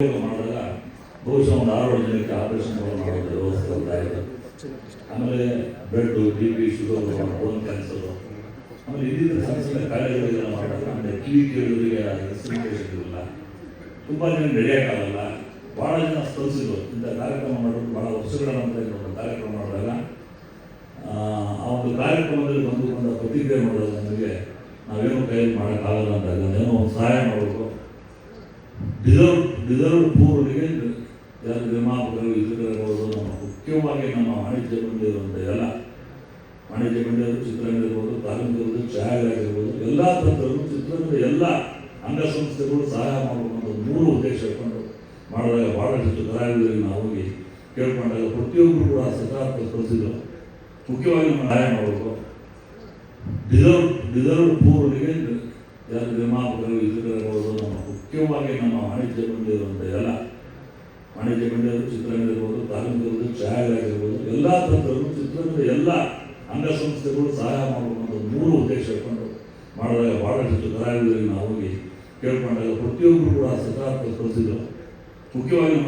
ಮಾಡಿದಾಗ ಬಹುಶಃ ಒಂದು ಆರು ಜನಕ್ಕೆ ಆಪರೇಷನ್ ಮಾಡೋದು ವ್ಯವಸ್ಥೆ ಬರ್ತಾ ಇದೆ ಆಮೇಲೆ blood B P sugar bone cancer ಆಮೇಲೆ ಇದ್ದಿದ್ದ ಸಮಸ್ಯೆ ಕಾಯಿಲೆಗಳಿಗೆಲ್ಲ ಮಾಡಿದಾಗ ಆಮೇಲೆ ಕಿವಿ ಕೇಳೋರಿಗೆ ಇನ್ಸ್ಟ್ರುಮೆಂಟೇಷನ್ ಇರಲಿಲ್ಲ ತುಂಬ ಜನ ನಡೆಯೋಕ್ಕಾಗಲ್ಲ. ಭಾಳ ಜನ ಸ್ಪಂದಿಸಿದ್ರು. ಇಂಥ ಕಾರ್ಯಕ್ರಮ ಮಾಡೋದು ಭಾಳ ವರ್ಷಗಳ ನಂತರ ಕಾರ್ಯಕ್ರಮ ಮಾಡಿದಾಗ, ಆ ಒಂದು ಕಾರ್ಯಕ್ರಮದಲ್ಲಿ ಬಂದು ಬಂದ ಪ್ರತಿಕ್ರಿಯೆ ಮಾಡಿದಾಗ ನಮಗೆ ನಾವೇನು ಕೈಯಲ್ಲಿ ಮಾಡೋಕ್ಕಾಗಲ್ಲ ಅಂತ ಏನೋ ಒಂದು ಸಹಾಯ ಡಿಸರ್ವ್ ಡಿಸರ್ವ್ ಪೂರ್ವರಿಗೆ ನಿರ್ಮಾಪಕರು ಇತರರು ನಮ್ಮ ಮುಖ್ಯವಾಗಿ ನಮ್ಮ ವಾಣಿಜ್ಯ ಮಂದಿರುವಂಥ ಎಲ್ಲ ವಾಣಿಜ್ಯ ಮಂದಿರರು ಚಿತ್ರರಂಗ ಇರ್ಬೋದು ಕಾರ್ಮಿಕರು ಛಾಯಾಗಿರ್ಬೋದು ಎಲ್ಲ ತಂತ್ರಗಳು ಚಿತ್ರರಂಗದ ಎಲ್ಲ ಅಂಗಸಂಸ್ಥೆಗಳು ಸಹಾಯ ಮಾಡಬೇಕು ಮೂರು ಉದ್ದೇಶ ಇಟ್ಕೊಂಡು ಮಾಡಿದಾಗ ಭಾಳಷ್ಟು ಕಲಾವಿದರಿಗೆ ನಾವು ಹೋಗಿ ಕೇಳ್ಕೊಂಡಾಗ ಪ್ರತಿಯೊಬ್ಬರು ಕೂಡ ಸಕಾರಾತ್ಮಕ ಸ್ಪರ್ಶಿದ್ರು ಮುಖ್ಯವಾಗಿ ನಾವು ಸಹಾಯ ಮಾಡಬೇಕು. ಡಿಸರ್ವ್ ಡಿಸರ್ವ್ ಪೂರ್ವರಿಗೆ ನಿರ್ಮಾಪಕರು ನಮ್ಮ ಮುಖ್ಯವಾಗಿ ನಮ್ಮ ವಾಣಿಜ್ಯ ಮಂದಿರುವಂಥ ಎಲ್ಲ ವಾಣಿಜ್ಯ ಮಂದಿರರು ಚಿತ್ರರಂಗ ಇರ್ಬೋದು ಛಾಯಾಗಿರ್ಬೋದು ಎಲ್ಲ ತಂತ್ರಗಳು ಚಿತ್ರರಂಗದ ಎಲ್ಲ ಅಂಗಸಂಸ್ಥೆಗಳು ಸಹಾಯ ಮಾಡುವಂಥ ಮೂರು ಉದ್ದೇಶ ಇಟ್ಕೊಂಡು ಮಾಡಿದಾಗ ಭಾಳಷ್ಟು ಕಲಾವಿದರಿಗೆ ನಾವು ಹೋಗಿ ಕೇಳ್ಕೊಂಡಾಗ ಪ್ರತಿಯೊಬ್ಬರು ಕೂಡ ಸಕಾರಾತ್ಮಕ ಸ್ಪರ್ಶಿದ್ರು ಮುಖ್ಯವಾಗಿ